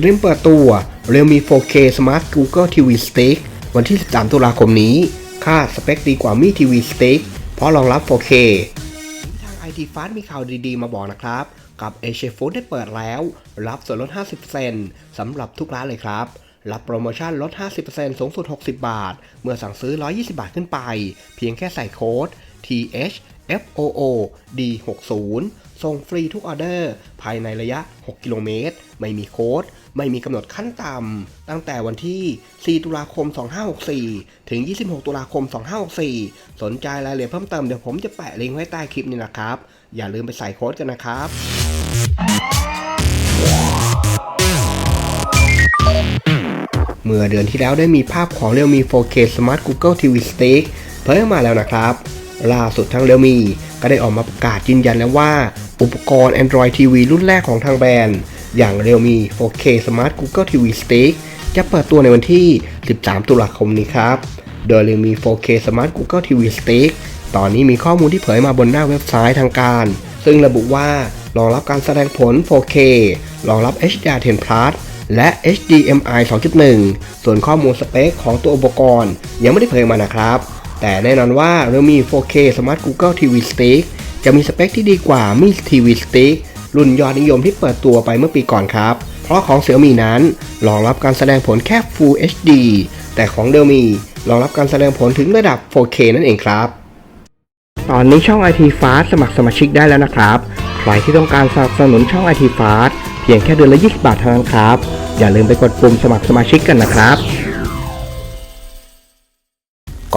เตรียมเปิดตัว Realme 4K Smart Google TV Stick วันที่ 13 ตุลาคมนี้ ค่าสเปคดีกว่ามี TV Stick เพราะรองรับ 4K ทาง IT Fast มีข่าวดีๆ มาบอกนะครับ กับ Asia Food ได้เปิดแล้ว รับส่วนลด 50%สำหรับทุกร้านเลยครับ รับโปรโมชั่นลด 50%สูงสุด 60 บาท เมื่อสั่งซื้อ 120 บาทขึ้นไป เพียงแค่ใส่โค้ด TH FOO D60 ส่งฟรีทุกออเดอร์ ภายในระยะ 6 กิโลเมตร ไม่มีโค้ด ไม่มีกำหนดขั้นต่ำ ตั้งแต่วันที่ 4 ตุลาคม 2564 ถึง 26 ตุลาคม 2564 สนใจรายละเอียดเพิ่มเติมเดี๋ยวผมจะแปะลิงก์ไว้ใต้คลิปนี้นะครับ อย่าลืมไปใส่โค้ดกันนะครับเมื่อเดือนที่แล้วได้มีภาพของ Realme 4K Smart Google TV Stick เผยออกมาแล้วนะครับ ล่าสุดทาง Realme ก็ได้ออกมาประกาศยืนยันแล้วว่า อุปกรณ์ Android TV รุ่นแรกของทางแบรนด์ อย่าง Realme 4K Smart Google TV Stick จะเปิดตัวในวันที่ 13 ตุลาคมนี้ครับ โดย Realme 4K Smart Google TV Stick ตอนนี้มีข้อมูลที่เผยมาบนหน้าเว็บไซต์ทางการ ซึ่งระบุว่ารองรับการแสดงผล 4K รองรับ HDR10 Plus และ HDMI 2.1 ส่วนข้อมูลสเปคของตัวอุปกรณ์ยังไม่ได้เผยมานะครับ แต่แน่นอนว่า Realme 4K Smart Google TV Stick จะมีสเปคที่ดีกว่า Mi TV Stick รุ่นยอดนิยมที่เปิดตัวไปเมื่อปีก่อนครับ เพราะของ Xiaomi นั้นรองรับการแสดงผลแค่ Full HD แต่ของ Realme รองรับการแสดงผลถึงระดับ 4K นั่นเองครับ ตอนนี้ช่อง IT Fast สมัครสมาชิกได้แล้วนะครับ ใครที่ต้องการสนับสนุนช่อง IT Fast เพียงแค่เดือนละ 20 บาทเท่านั้นครับ อย่าลืมไปกดปุ่มสมัครสมาชิกกันนะครับ